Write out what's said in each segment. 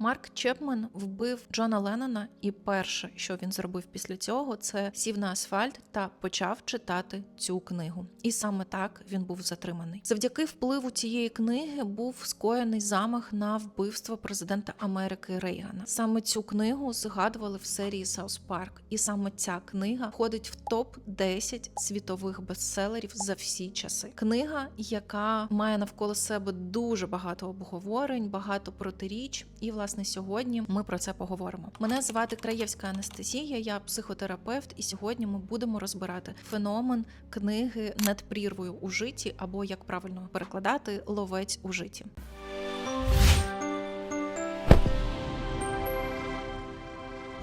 Марк Чепмен вбив Джона Леннона, і перше, що він зробив після цього, це сів на асфальт та почав читати цю книгу. І саме так він був затриманий. Завдяки впливу цієї книги був скоєний замах на вбивство президента Америки Рейгана. Саме цю книгу згадували в серії Саус Парк, і саме ця книга входить в топ 10 світових бестселерів за всі часи. Книга, яка має навколо себе дуже багато обговорень, багато протиріч, і власне сьогодні ми про це поговоримо. Мене звати Краєвська Анастасія, я психотерапевт, і сьогодні ми будемо розбирати феномен книги над прірвою у житті, або як правильно перекладати ловець у житті.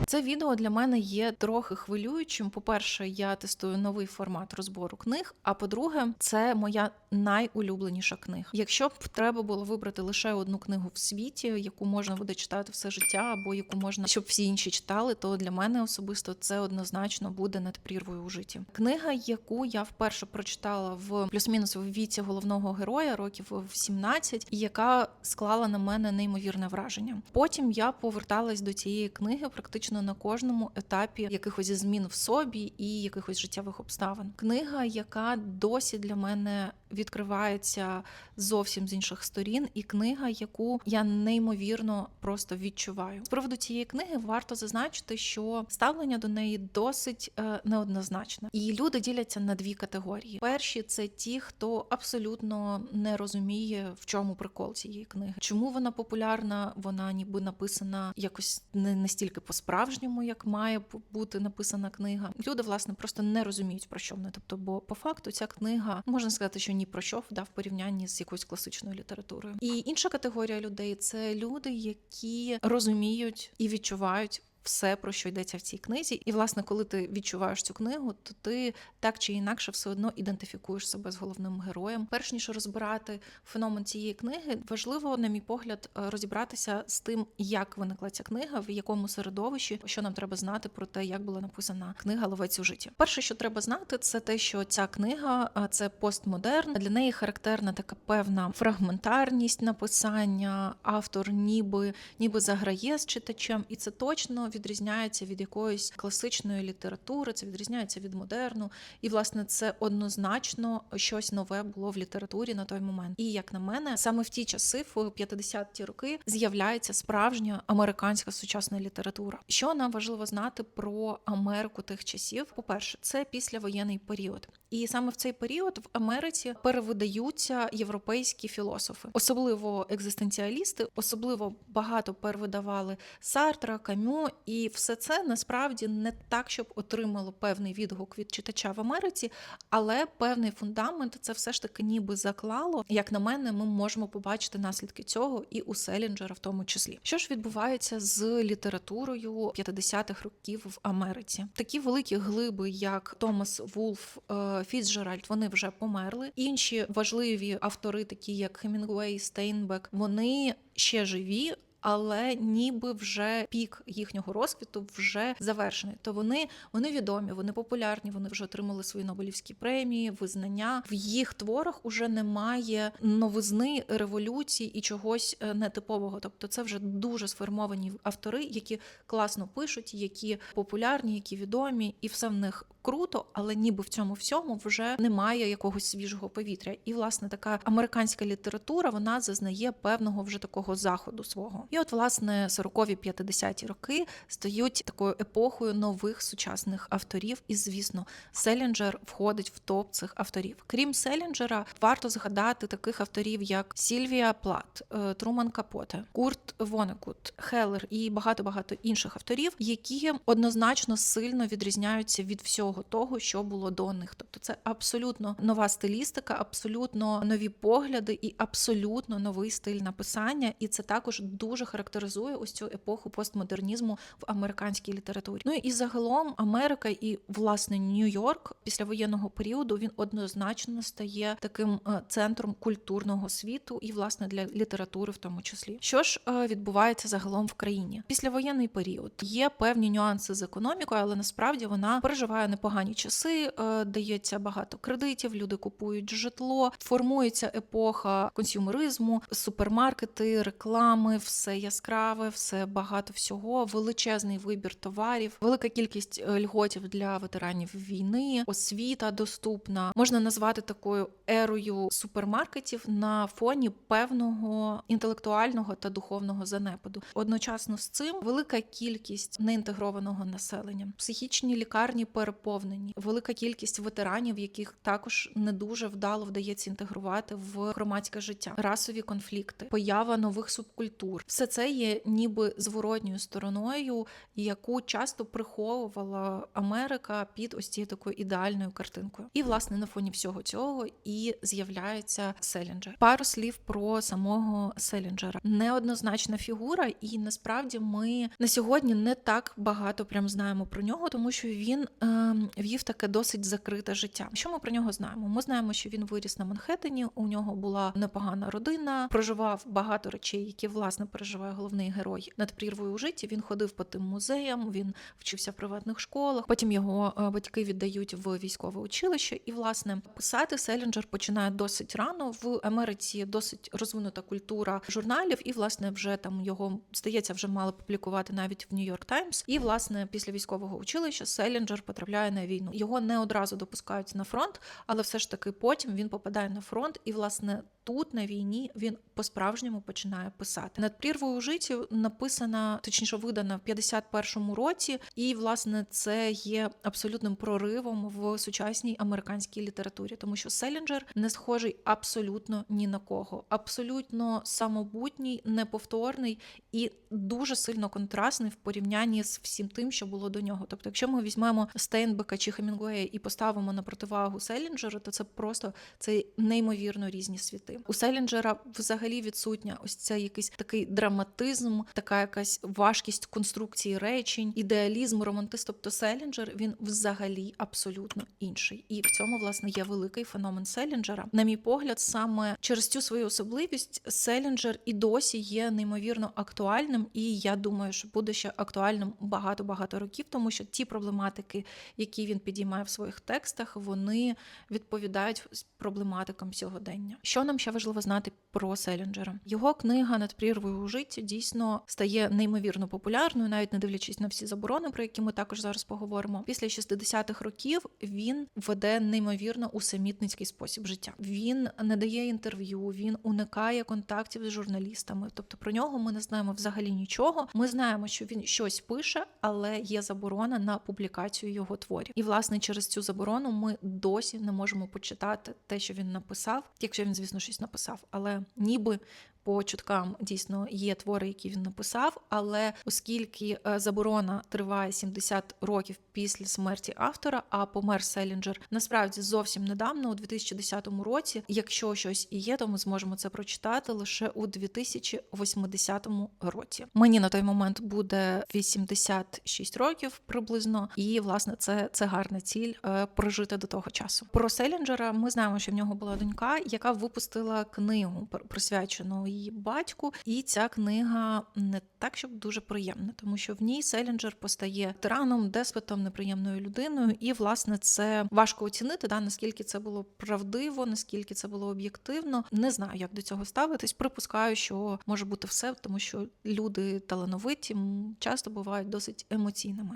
Це відео для мене є трохи хвилюючим. По-перше, я тестую новий формат розбору книг. А по-друге, це моя найулюбленіша книга. Якщо б треба було вибрати лише одну книгу в світі, яку можна буде читати все життя, або яку можна, щоб всі інші читали, то для мене особисто це однозначно буде над прірвою у житті. Книга, яку я вперше прочитала в плюс-мінус в віці головного героя, років в 17, і яка склала на мене неймовірне враження. Потім я поверталась до цієї книги практично на кожному етапі якихось змін в собі і якихось життєвих обставин. Книга, яка досі для мене відкривається зовсім з інших сторін, і книга, яку я неймовірно просто відчуваю. З приводу цієї книги варто зазначити, що ставлення до неї досить е, неоднозначне, і люди діляться на дві категорії. Перші це ті, хто абсолютно не розуміє, в чому прикол цієї книги, чому вона популярна, вона ніби написана якось не настільки по-справжньому, як має бути написана книга. Люди, власне, просто не розуміють про що вона. Тобто, бо по факту ця книга можна сказати, що ні про що порівнянні з якоюсь класичною літературою. І інша категорія людей це люди, які розуміють і відчувають. Все, про що йдеться в цій книзі, і власне, коли ти відчуваєш цю книгу, то ти так чи інакше все одно ідентифікуєш себе з головним героєм. Перш ніж розбирати феномен цієї книги, важливо, на мій погляд, розібратися з тим, як виникла ця книга, в якому середовищі, що нам треба знати про те, як була написана книга Ловець у житті. Перше, що треба знати, це те, що ця книга це постмодерн. Для неї характерна така певна фрагментарність написання. Автор ніби ніби заграє з читачем, і це точно відрізняється від якоїсь класичної літератури, це відрізняється від модерну. І, власне, це однозначно щось нове було в літературі на той момент. І як на мене, саме в ті часи, в 50-ті роки, з'являється справжня американська сучасна література. Що нам важливо знати про Америку тих часів? По перше, це післявоєнний період. І саме в цей період в Америці перевидаються європейські філософи, особливо екзистенціалісти, особливо багато перевидавали Сартра, Камю, і все це насправді не так, щоб отримало певний відгук від читача в Америці, але певний фундамент це все ж таки ніби заклало. Як на мене, ми можемо побачити наслідки цього і у Селінджера, в тому числі. Що ж відбувається з літературою 50-х років в Америці? Такі великі глиби, як Томас Вулф. Фіцджеральд, вони вже померли. Інші важливі автори, такі як Хемінгуей, Стейнбек, вони ще живі. Але ніби вже пік їхнього розквіту вже завершений. То вони вони відомі, вони популярні, вони вже отримали свої Нобелівські премії, визнання. В їх творах уже немає новизни, революції і чогось нетипового. Тобто, це вже дуже сформовані автори, які класно пишуть, які популярні, які відомі, і все в них круто, але ніби в цьому всьому вже немає якогось свіжого повітря. І власне така американська література вона зазнає певного вже такого заходу свого. І от, власне, 40-ві 50-ті роки стають такою епохою нових сучасних авторів. І, звісно, Селінджер входить в топ цих авторів. Крім Селінджера, варто згадати таких авторів, як Сільвія Плат, Труман Капоте, Курт Вонекут, Хеллер і багато багато інших авторів, які однозначно сильно відрізняються від всього того, що було до них. Тобто, це абсолютно нова стилістика, абсолютно нові погляди і абсолютно новий стиль написання. І це також дуже характеризує ось цю епоху постмодернізму в американській літературі. Ну і загалом Америка і власне Нью-Йорк після воєнного періоду він однозначно стає таким центром культурного світу і власне для літератури, в тому числі. Що ж відбувається загалом в країні? Післявоєнний період є певні нюанси з економікою, але насправді вона переживає непогані часи, дається багато кредитів, люди купують житло, формується епоха консюмеризму, супермаркети, реклами, все яскраве, все багато всього, величезний вибір товарів, велика кількість е, льготів для ветеранів війни, освіта доступна. Можна назвати такою ерою супермаркетів на фоні певного інтелектуального та духовного занепаду. Одночасно з цим велика кількість неінтегрованого населення, психічні лікарні переповнені, велика кількість ветеранів, яких також не дуже вдало вдається інтегрувати в громадське життя, расові конфлікти, поява нових субкультур. Все це є ніби зворотньою стороною, яку часто приховувала Америка під ось цією такою ідеальною картинкою. І власне на фоні всього цього і з'являється Селінджер. Пару слів про самого Селінджера. Неоднозначна фігура, і насправді ми на сьогодні не так багато прям знаємо про нього, тому що він е, вів таке досить закрите життя. Що ми про нього знаємо? Ми знаємо, що він виріс на Манхеттені, у нього була непогана родина, проживав багато речей, які власне переживає головний герой над прірвою у житті. Він ходив по тим музеям, він вчився в приватних школах. Потім його е, батьки віддають в військове училище, і власне писати Селінджер починає досить рано. В Америці досить розвинута культура журналів, і власне вже там його здається, вже мали публікувати навіть в Нью-Йорк Таймс. І власне після військового училища Селінджер потрапляє на війну. Його не одразу допускають на фронт, але все ж таки потім він попадає на фронт, і власне тут на війні він по-справжньому починає писати. Над прірвою у житті написана, точніше видана в 51-му році, і власне це є абсолютним проривом в сучасній американській літературі, тому що Селінджер не схожий абсолютно ні на кого, абсолютно самобутній, неповторний і дуже сильно контрастний в порівнянні з всім тим, що було до нього. Тобто, якщо ми візьмемо Стейнбека чи Хемінгуея і поставимо на противагу Селінджера, то це просто це неймовірно різні світи. У Селінджера взагалі відсутня ось це якийсь такий драматизм, така якась важкість конструкції речень, ідеалізм, романтист. Тобто Селінджер він взагалі абсолютно інший. І в цьому власне є великий феномен Селінджера. На мій погляд, саме через цю свою особливість Селінджер і досі є неймовірно актуальним, і я думаю, що буде ще актуальним багато-багато років, тому що ті проблематики, які він підіймає в своїх текстах, вони відповідають проблематикам сьогодення. Що нам ще важливо знати про Селінджера? Його книга над прірвою у дійсно стає неймовірно популярною, навіть не дивлячись на всі заборони, про які ми також зараз поговоримо. Після 60-х років він веде неймовірно усамітницький спосіб життя. Він не дає інтерв'ю, він уникає контактів з журналістами. Тобто про нього ми не знаємо взагалі нічого. Ми знаємо, що він щось пише, але є заборона на публікацію його творів. І власне через цю заборону ми досі не можемо почитати те, що він написав, якщо він, звісно, щось написав, але ніби. По чуткам дійсно є твори, які він написав, але оскільки е, заборона триває 70 років після смерті автора, а помер Селінджер насправді зовсім недавно, у 2010 році. Якщо щось і є, то ми зможемо це прочитати лише у 2080 році. Мені на той момент буде 86 років приблизно, і власне це, це гарна ціль е, прожити до того часу. Про Селінджера ми знаємо, що в нього була донька, яка випустила книгу присвячену її батьку. І ця книга не так, щоб дуже приємна, тому що в ній Селінджер постає тираном, деспотом, неприємною людиною, і власне це важко оцінити, да наскільки це було правдиво, наскільки це було об'єктивно. Не знаю, як до цього ставитись. Припускаю, що може бути все, тому що люди талановиті часто бувають досить емоційними.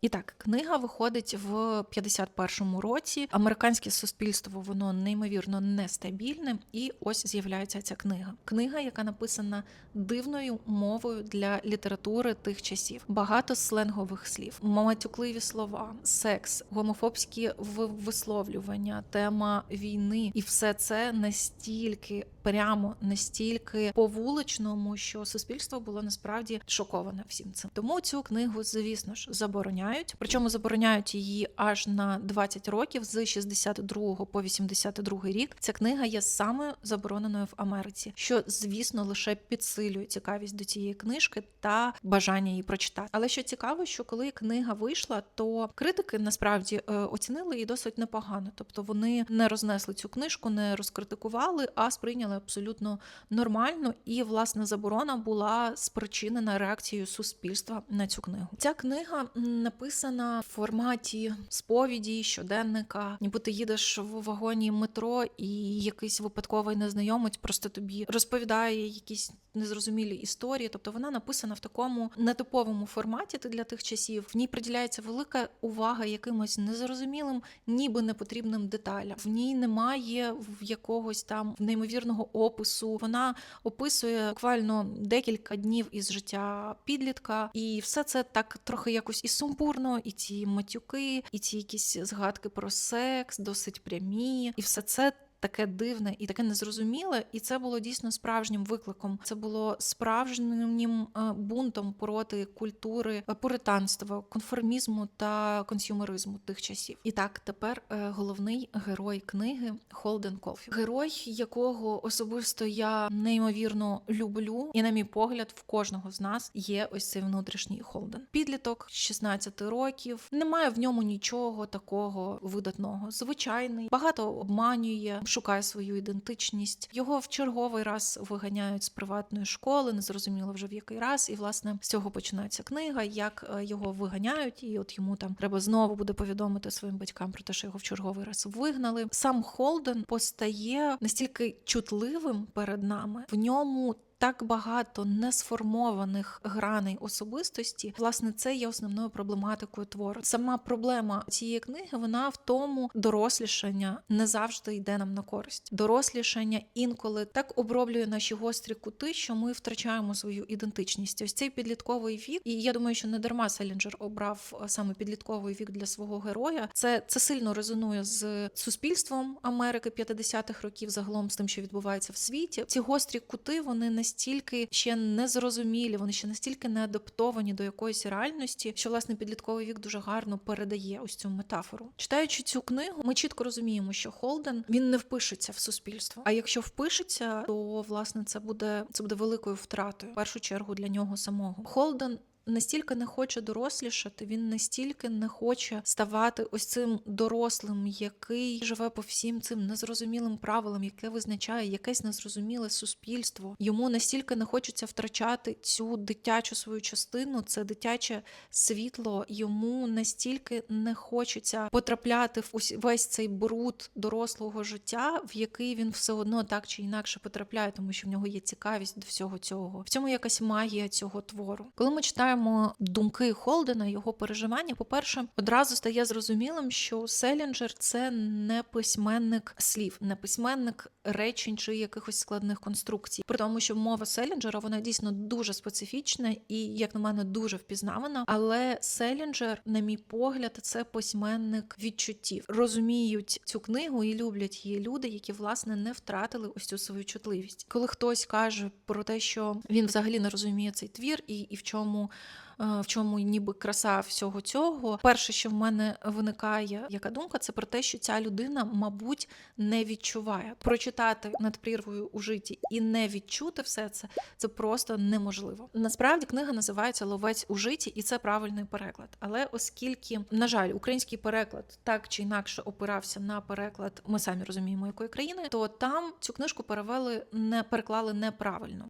І так, книга виходить в 51-му році. Американське суспільство воно неймовірно нестабільне, і ось з'являється ця книга. Книга, яка написана дивною мовою для літератури тих часів. Багато сленгових слів, матюкливі слова, секс, гомофобські висловлювання, тема війни, і все це настільки прямо настільки по вуличному, що суспільство було насправді шоковане всім цим. Тому цю книгу, звісно ж, забороняють. Причому забороняють її аж на 20 років з 62 по 82 рік. Ця книга є самою забороненою в Америці, що звісно лише підсилює цікавість до цієї книжки та бажання її прочитати. Але що цікаво, що коли книга вийшла, то критики насправді е, оцінили її досить непогано. Тобто вони не рознесли цю книжку, не розкритикували, а сприйняли абсолютно нормально. І власне заборона була спричинена реакцією суспільства на цю книгу. Ця книга написана в форматі сповіді, щоденника, ніби ти їдеш в вагоні метро, і якийсь випадковий незнайомець просто тобі розповідає якісь незрозумілі історії. Тобто вона написана в такому нетиповому форматі для тих часів. В ній приділяється велика увага якимось незрозумілим, ніби непотрібним деталям. В ній немає в якогось там неймовірного опису. Вона описує буквально декілька днів із життя підлітка, і все це так трохи якось і сумбурно, і ці матюки, і ці якісь згадки про секс, досить прямі, і все це. Таке дивне і таке незрозуміле, і це було дійсно справжнім викликом. Це було справжнім е, бунтом проти культури е, пуританства, конформізму та консюмеризму тих часів. І так, тепер е, головний герой книги Холден Колфі, герой, якого особисто я неймовірно люблю, і на мій погляд, в кожного з нас є ось цей внутрішній Холден. Підліток 16 років, немає в ньому нічого такого видатного. Звичайний, багато обманює шукає свою ідентичність. Його в черговий раз виганяють з приватної школи, незрозуміло вже в який раз. І власне з цього починається книга, як е, його виганяють, і от йому там треба знову буде повідомити своїм батькам про те, що його в черговий раз вигнали. Сам Холден постає настільки чутливим перед нами в ньому так багато несформованих граней особистості, власне, це є основною проблематикою твору. Сама проблема цієї книги вона в тому, дорослішання не завжди йде нам на користь. Дорослішання інколи так оброблює наші гострі кути, що ми втрачаємо свою ідентичність. Ось цей підлітковий вік, і я думаю, що не дарма Селінджер обрав саме підлітковий вік для свого героя. Це це сильно резонує з суспільством Америки 50-х років, загалом з тим, що відбувається в світі. Ці гострі кути вони не настільки ще не зрозумілі, вони ще настільки не адаптовані до якоїсь реальності, що власне підлітковий вік дуже гарно передає ось цю метафору. Читаючи цю книгу, ми чітко розуміємо, що Холден він не впишеться в суспільство. А якщо впишеться, то власне це буде це буде великою втратою в першу чергу для нього самого. Холден настільки не хоче дорослішати, він настільки не хоче ставати ось цим дорослим, який живе по всім цим незрозумілим правилам, яке визначає якесь незрозуміле суспільство. Йому настільки не хочеться втрачати цю дитячу свою частину, це дитяче світло. Йому настільки не хочеться потрапляти в весь цей бруд дорослого життя, в який він все одно так чи інакше потрапляє, тому що в нього є цікавість до всього цього. В цьому якась магія цього твору. Коли ми читаємо читаємо думки Холдена, його переживання, по-перше, одразу стає зрозумілим, що Селінджер це не письменник слів, не письменник речень чи якихось складних конструкцій. При тому, що мова Селінджера вона дійсно дуже специфічна і, як на мене, дуже впізнавана. Але Селінджер, на мій погляд, це письменник відчуттів, розуміють цю книгу і люблять її люди, які власне не втратили ось цю свою чутливість. Коли хтось каже про те, що він взагалі не розуміє цей твір, і, і в чому в чому ніби краса всього цього. Перше, що в мене виникає яка думка, це про те, що ця людина, мабуть, не відчуває. Прочитати над прірвою у житті і не відчути все це це просто неможливо. Насправді книга називається Ловець у житті, і це правильний переклад. Але оскільки, на жаль, український переклад так чи інакше опирався на переклад, ми самі розуміємо, якої країни, то там цю книжку перевели не переклали неправильно.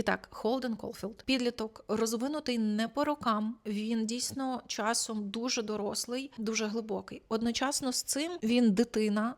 І так, Холден Колфілд, підліток розвинутий не по рокам. Він дійсно часом дуже дорослий, дуже глибокий. Одночасно з цим він дитина,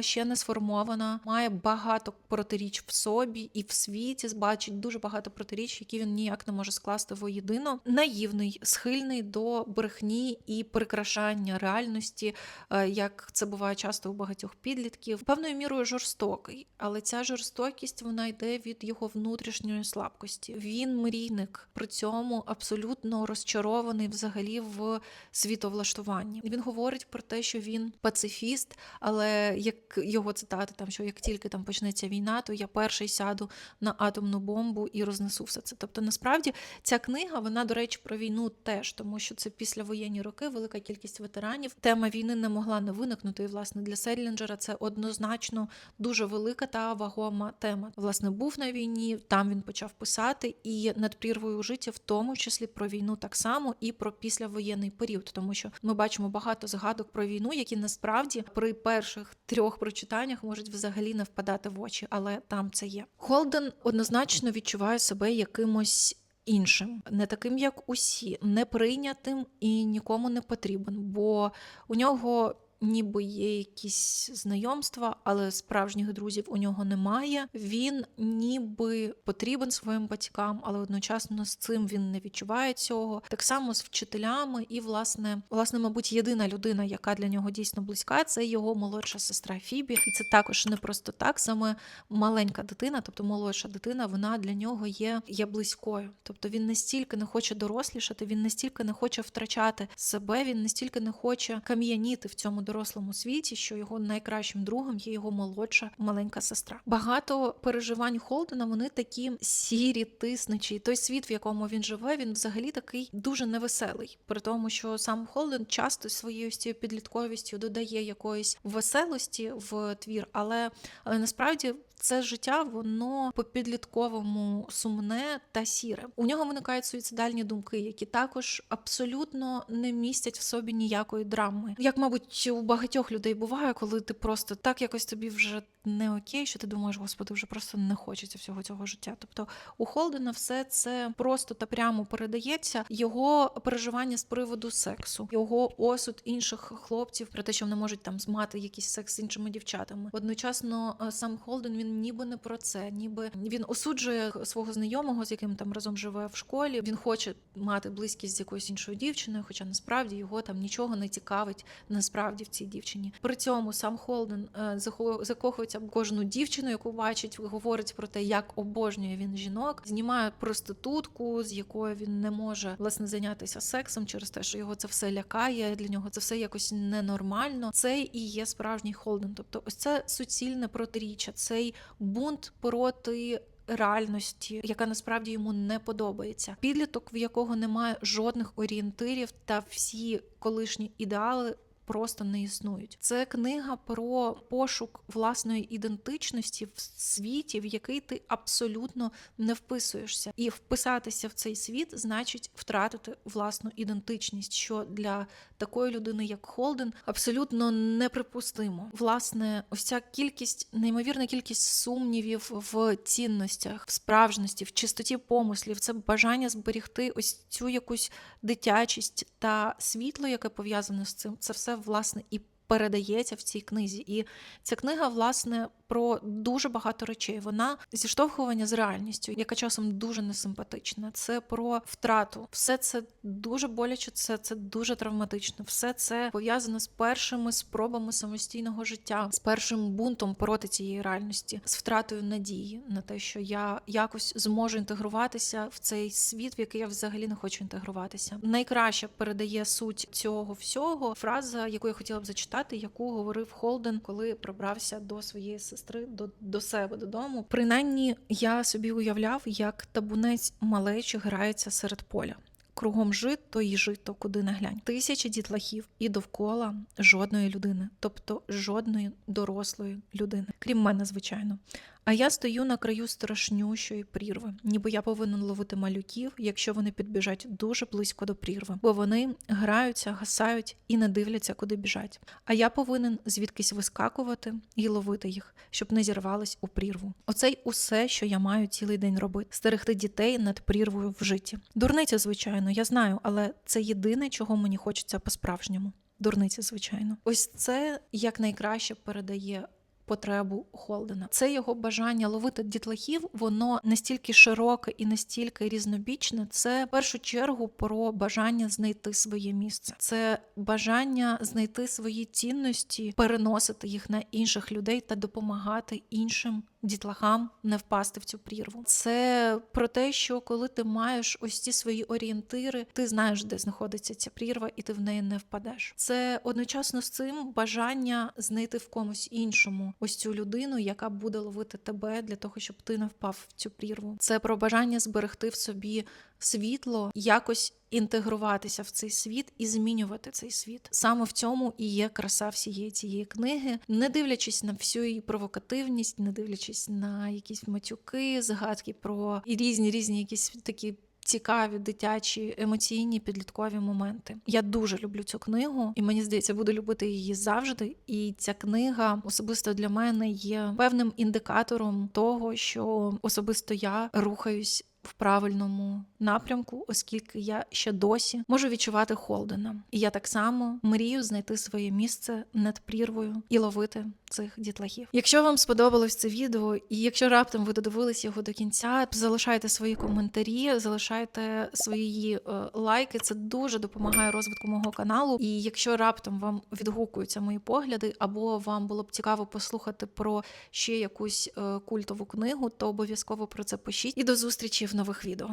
ще не сформована, має багато протиріч в собі і в світі бачить дуже багато протиріч, які він ніяк не може скласти воєдино. Наївний, схильний до брехні і прикрашання реальності, е, як це буває часто у багатьох підлітків, певною мірою жорстокий, але ця жорстокість вона йде від його внутрішньої слабкості. Він мрійник, при цьому абсолютно розчарований взагалі в світовлаштуванні. Він говорить про те, що він пацифіст, але як його цитати, там що як тільки там почнеться війна, то я перший сяду на атомну бомбу і рознесу все це. Тобто, насправді ця книга, вона, до речі, про війну теж, тому що це післявоєнні роки, велика кількість ветеранів. Тема війни не могла не виникнути. І власне для Селінджера це однозначно дуже велика та вагома тема. Власне, був на війні, там він почав писати, і над прірвою життя, в тому числі про війну так само і про післявоєнний період, тому що ми бачимо багато згадок про війну, які насправді при перших трьох прочитаннях можуть взагалі не впадати в очі, але там це є. Холден однозначно відчуває себе якимось. Іншим, не таким, як усі, неприйнятим і нікому не потрібен, бо у нього ніби є якісь знайомства, але справжніх друзів у нього немає. Він ніби потрібен своїм батькам, але одночасно з цим він не відчуває цього. Так само з вчителями, і власне, власне, мабуть, єдина людина, яка для нього дійсно близька, це його молодша сестра Фібі. І це також не просто так. Саме маленька дитина, тобто молодша дитина, вона для нього є, є близькою. Тобто він настільки не хоче дорослішати, він настільки не хоче втрачати себе, він настільки не хоче кам'яніти в цьому дорослому світі, що його найкращим другом є його молодша маленька сестра. Багато переживань Холдена вони такі сірі, тиснучі. Той світ, в якому він живе, він взагалі такий дуже невеселий. При тому, що сам Холден часто своєю цією підлітковістю додає якоїсь веселості в твір, але, але насправді це життя, воно по підлітковому сумне та сіре. У нього виникають суїцидальні думки, які також абсолютно не містять в собі ніякої драми. Як, мабуть, у багатьох людей буває, коли ти просто так якось тобі вже не окей, що ти думаєш, господи, вже просто не хочеться всього цього життя. Тобто у Холдена все це просто та прямо передається. Його переживання з приводу сексу, його осуд інших хлопців про те, що вони можуть там змати якийсь секс з іншими дівчатами. Одночасно е, сам Холден він ніби не про це, ніби він осуджує свого знайомого, з яким там разом живе в школі. Він хоче мати близькість з якоюсь іншою дівчиною, хоча насправді його там нічого не цікавить насправді в цій дівчині. При цьому сам Холден е, закохується в кожну дівчину, яку бачить, говорить про те, як обожнює він жінок, знімає проститутку, з якою він не може власне зайнятися сексом через те, що його це все лякає. Для нього це все якось ненормально. Це і є справжній Холден. Тобто, ось це суцільне протиріччя, цей бунт проти. Реальності, яка насправді йому не подобається, підліток, в якого немає жодних орієнтирів, та всі колишні ідеали просто не існують. Це книга про пошук власної ідентичності в світі, в який ти абсолютно не вписуєшся, і вписатися в цей світ значить втратити власну ідентичність, що для такої людини, як Холден, абсолютно неприпустимо. Власне, ось ця кількість, неймовірна кількість сумнівів в цінностях, в справжності, в чистоті помислів, це бажання зберігти ось цю якусь дитячість та світло, яке пов'язане з цим. Це все власне і передається в цій книзі. І ця книга, власне, про дуже багато речей. Вона зіштовхування з реальністю, яка часом дуже несимпатична. Це про втрату. Все це дуже боляче, це, це дуже травматично. Все це пов'язано з першими спробами самостійного життя, з першим бунтом проти цієї реальності, з втратою надії на те, що я якось зможу інтегруватися в цей світ, в який я взагалі не хочу інтегруватися. Найкраще передає суть цього всього фраза, яку я хотіла б зачитати, яку говорив Холден, коли прибрався до своєї сестри до, до себе додому. Принаймні, я собі уявляв, як табунець малечі грається серед поля. Кругом жито і жито, куди не глянь. Тисячі дітлахів і довкола жодної людини, тобто жодної дорослої людини, крім мене, звичайно. А я стою на краю страшнющої прірви, ніби я повинен ловити малюків, якщо вони підбіжать дуже близько до прірви, бо вони граються, гасають і не дивляться, куди біжать. А я повинен звідкись вискакувати і ловити їх, щоб не зірвались у прірву. Оце й усе, що я маю цілий день робити: стерегти дітей над прірвою в житті. Дурниця, звичайно, я знаю, але це єдине, чого мені хочеться по-справжньому. Дурниця, звичайно, ось це якнайкраще передає потребу Холдена. Це його бажання ловити дітлахів, воно настільки широке і настільки різнобічне. Це в першу чергу про бажання знайти своє місце. Це бажання знайти свої цінності, переносити їх на інших людей та допомагати іншим дітлахам не впасти в цю прірву. Це про те, що коли ти маєш ось ці свої орієнтири, ти знаєш, де знаходиться ця прірва, і ти в неї не впадеш. Це одночасно з цим бажання знайти в комусь іншому ось цю людину, яка буде ловити тебе для того, щоб ти не впав в цю прірву. Це про бажання зберегти в собі світло, якось інтегруватися в цей світ і змінювати цей світ. Саме в цьому і є краса всієї цієї книги, не дивлячись на всю її провокативність, не дивлячись на якісь матюки, згадки про і різні різні якісь такі цікаві, дитячі, емоційні підліткові моменти. Я дуже люблю цю книгу, і мені здається, буду любити її завжди. І ця книга особисто для мене є певним індикатором того, що особисто я рухаюсь. В правильному напрямку, оскільки я ще досі можу відчувати Холдена, і я так само мрію знайти своє місце над прірвою і ловити цих дітлахів. Якщо вам сподобалось це відео, і якщо раптом ви додивились його до кінця, залишайте свої коментарі, залишайте свої е, лайки. Це дуже допомагає розвитку мого каналу. І якщо раптом вам відгукуються мої погляди, або вам було б цікаво послухати про ще якусь е, культову книгу, то обов'язково про це пишіть. І до зустрічі в нових відео.